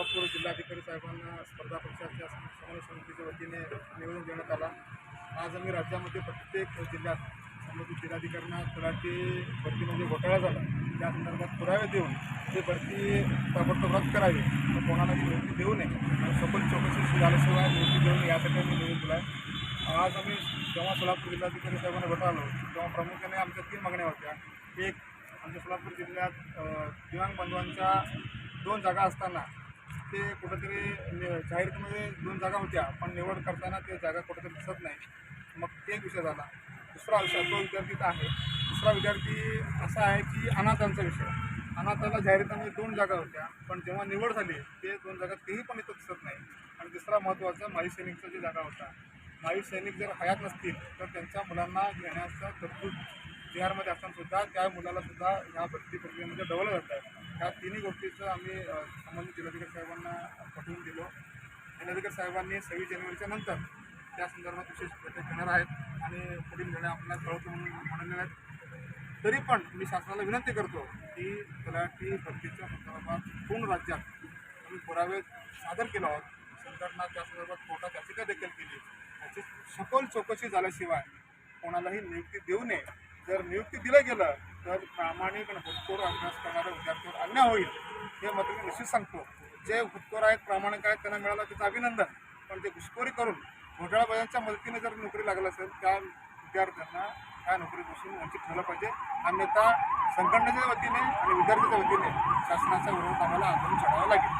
सोलापूर जिल्हाधिकारी साहेबांना स्पर्धा परीक्षाच्या समन्वय समितीच्या वतीने निवडून देण्यात आला. आज आम्ही राज्यामध्ये प्रत्येक जिल्ह्यात संबंधित जिल्हाधिकाऱ्यांना तलाठी भरतीमध्ये म्हणजे घोटाळा झाला. त्या संदर्भात पुरावे देऊन ते भरती ताबडतोब रद्द करावी. तर कोणालाही नियुक्ती देऊ नये. आणि सखोल चौकशी झाल्याशिवाय नियुक्ती देऊ नये यासाठी आम्ही निवेदन दिला आहे. आज आम्ही जेव्हा सोलापूर जिल्हाधिकारी साहेबांना भेटालो तेव्हा प्रामुख्याने आमच्या तीन मागण्या होत्या. एक आमच्या सोलापूर जिल्ह्यात दिव्यांग बांधवांच्या दोन जागा असताना ते कुठंतरी जाहीरमध्ये दोन जागा होत्या पण निवड करताना ते जागा कुठंतरी दिसत नाही. मग ते एक विषय झाला. दुसरा विषय तो विद्यार्थी तर आहे. दुसरा विद्यार्थी असा आहे की अनाथांचा विषय. अनाथाला जाहिरातामध्ये दोन जागा होत्या पण जेव्हा निवड झाली ते दोन जागा तेही पण इथं दिसत नाही. आणि तिसरा महत्त्वाचा माई सैनिकचा जी जागा होता. माई सैनिक जर हयात नसतील तर त्यांच्या मुलांना घेण्याचा तरतूद बिहारमध्ये असताना सुद्धा त्या मुलालासुद्धा ह्या भरती प्रक्रियेमध्ये डवलं जात आहे ह्या तिन्ही गोष्टीचं आम्ही संबंधित जिल्हाधिकारी साहेबांना पटवून दिलो. जिल्हाधिकारी साहेबांनी सव्वीस जानेवारीच्या नंतर त्या संदर्भात विशेष बैठक घेणार आहेत आणि पुढील निर्णय आपल्याला कळवतो म्हणून म्हणलेले आहेत. तरी पण मी शासनाला विनंती करतो की तलाठी भरतीच्या संदर्भात पूर्ण राज्यात आम्ही पुरावे सादर केलो आहोत. सरकारनं त्या संदर्भात कोर्टात याचिका देखील केली. याची सखोल चौकशी झाल्याशिवाय कोणालाही नियुक्ती देऊ नये. जर नियुक्ती दिलं गेलं तर प्रामाणिक आणि भरपूर अभ्यास करणाऱ्या विद्यार्थ्यांवर अन्याय होईल हे मात्र मी निश्चित सांगतो. जे घुसखोर आहेत प्रामाणिक आहेत त्यांना मिळालं त्याचं अभिनंदन. पण ते घुसखोरी करून घोटाळाबाजांच्या मदतीने जर नोकरी लागला असेल त्या विद्यार्थ्यांना त्या नोकरीपासून वंचित ठेवलं पाहिजे. अन्यथा संघटनेच्या वतीने आणि विद्यार्थ्याच्या वतीने शासनाचा विरोध आम्हाला आंदोलन चढावं लागेल.